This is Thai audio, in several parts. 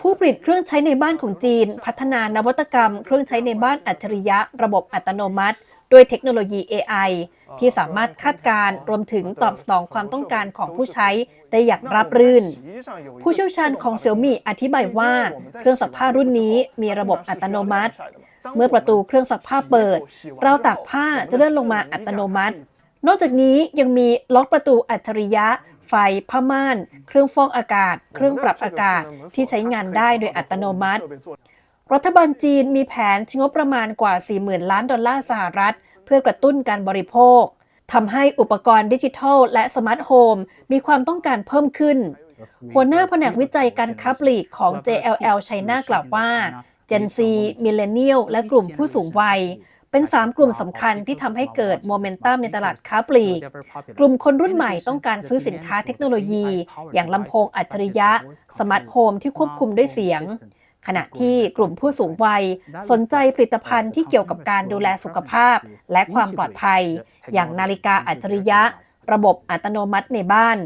ผู้ผลิตเครื่องใช้ในบ้านของจีน พัฒนานวัตกรรม เครื่องใช้ในบ้านอัจฉริยะ ระบบอัตโนมัติด้วยเทคโนโลยี AI ที่สามารถคาดการณ์รวมถึงตอบสนองความต้องการของผู้ใช้ได้อย่างราบรื่น ผู้เชี่ยวชาญของเซี่ยมี่อธิบายว่า เครื่องซักผ้ารุ่นนี้มีระบบอัตโนมัติ เมื่อประตูเครื่องซักผ้าเปิด เราตากผ้าจะเลื่อนลงมาอัตโนมัติ นอกจากนี้ยังมีล็อกประตูอัจฉริยะ ไฟ ผ้าม่าน เครื่องฟอกอากาศ เครื่องปรับอากาศที่ใช้งานได้โดยอัตโนมัติ รัฐบาลจีนมีแผนใช้งบประมาณกว่า 40,000 ล้านดอลลาร์สหรัฐ เพื่อกระตุ้นการบริโภคทำให้อุปกรณ์ดิจิทัล และสมาร์ทโฮมมีความต้องการเพิ่มขึ้น หัวหน้าแผนกวิจัยการค้าปลีกของ JLL China กล่าวว่า Gen Z Millennial และกลุ่มผู้สูงวัย เป็น 3 กลุ่มสำคัญที่ทำให้เกิดโมเมนตัมในตลาดค้าปลีก กลุ่มคนรุ่นใหม่ต้องการซื้อสินค้าเทคโนโลยี อย่างลำโพงอัจฉริยะ สมาร์ทโฮมที่ควบคุมด้วยเสียง ขณะที่กลุ่มผู้สูงวัย สนใจผลิตภัณฑ์ที่เกี่ยวกับการดูแลสุขภาพ และความปลอดภัย อย่างนาฬิกาอัจฉริยะ ระบบอัตโนมัติในบ้าน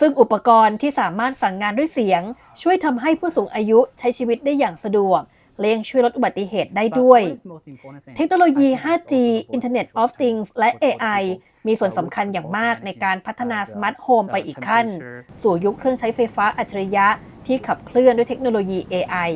ซึ่งอุปกรณ์ที่สามารถสั่งงานด้วยเสียง ช่วยทำให้ผู้สูงอายุใช้ชีวิตได้อย่างสะดวก และยังช่วยลดอุบัติเหตุได้ด้วย เทคโนโลยี 5G Internet of Things และ AI มีส่วนสำคัญอย่างมากในการพัฒนาสมาร์ทโฮมไปอีกขั้น สู่ยุคเครื่องใช้ไฟฟ้าอัจฉริยะที่ขับเคลื่อนด้วยเทคโนโลยี AI